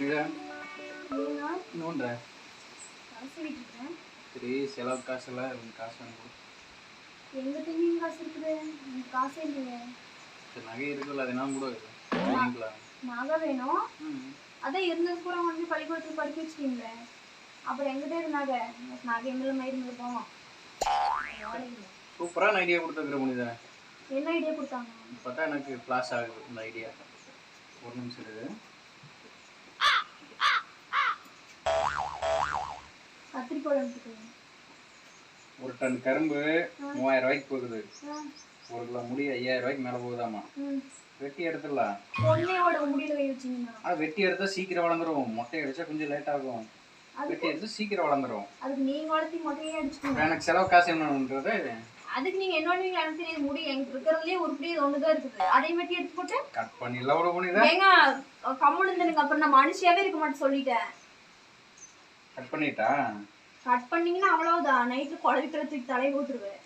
விட்டுருக்கேன் சரி செலவு காசு எல்லாம் உங்க காசு வாங்கி எங்கிட்ட நீங்க காசு இருக்குது? எனக்கு காசே இல்லையே. சரி நகை இருக்குல்ல அது என்ன கூட வாங்கிக்கலாம். நகை வேணும். அதான் இருந்தது பூரா வந்து பள்ளிக்கூடத்துக்கு படிக்க வச்சிட்டீங்களே. அப்புறம் எங்கிட்ட இருந்தாங்க நகை? எங்களை இருந்திருப்போம் சூப்பரான ஐடியா கொடுத்துருக்குற முடியுதா என்ன ஐடியா கொடுத்தாங்க? பார்த்தா எனக்கு ஃப்ளாஷ் ஆகுது இந்த ஐடியா ஒரு நிமிஷம் இருக்கு ஒரு டன் கரும்பு மூவாயிரம் ரூபாய்க்கு போகுது. ஒரு கிலோ முடி ஐயாயிரம் ரூபாய்க்கு மேலே போகுதாமா. வெட்டி எடுத்துடலாம். ஆனால் வெட்டி எடுத்தா சீக்கிரம் வளர்ந்துரும். மொட்டை அடிச்சா கொஞ்சம் லேட் ஆகும். வெட்டி எடுத்து சீக்கிரம் வளர்ந்துரும். அதுக்கு நீங்க வளர்த்தி மொட்டையே அடிச்சுக்கோங்க. எனக்கு செலவு காசு என்னன்றது அதுக்கு நீங்க என்னன்னு எனக்கு தெரியாது. முடி எங்க இருக்கிறதுலயே உருப்படி ஒண்ணுதான் இருக்குது. அதை வெட்டி எடுத்து போட்டு கட் பண்ணிடலாம் விட முடியுதா ஏங்க கம்முன்னு இருந்துருங்க அப்புறம் நான் மனுஷியாவே இருக்க மாட்டேன் சொல்லிட்டேன். கட் பண்ணிட்டா? கட் பண்ணீங்கன்னா அவ்வளவுதான். நைட்டு குழவிக்கிறதுக்கு தலை ஊத்துருவேன்.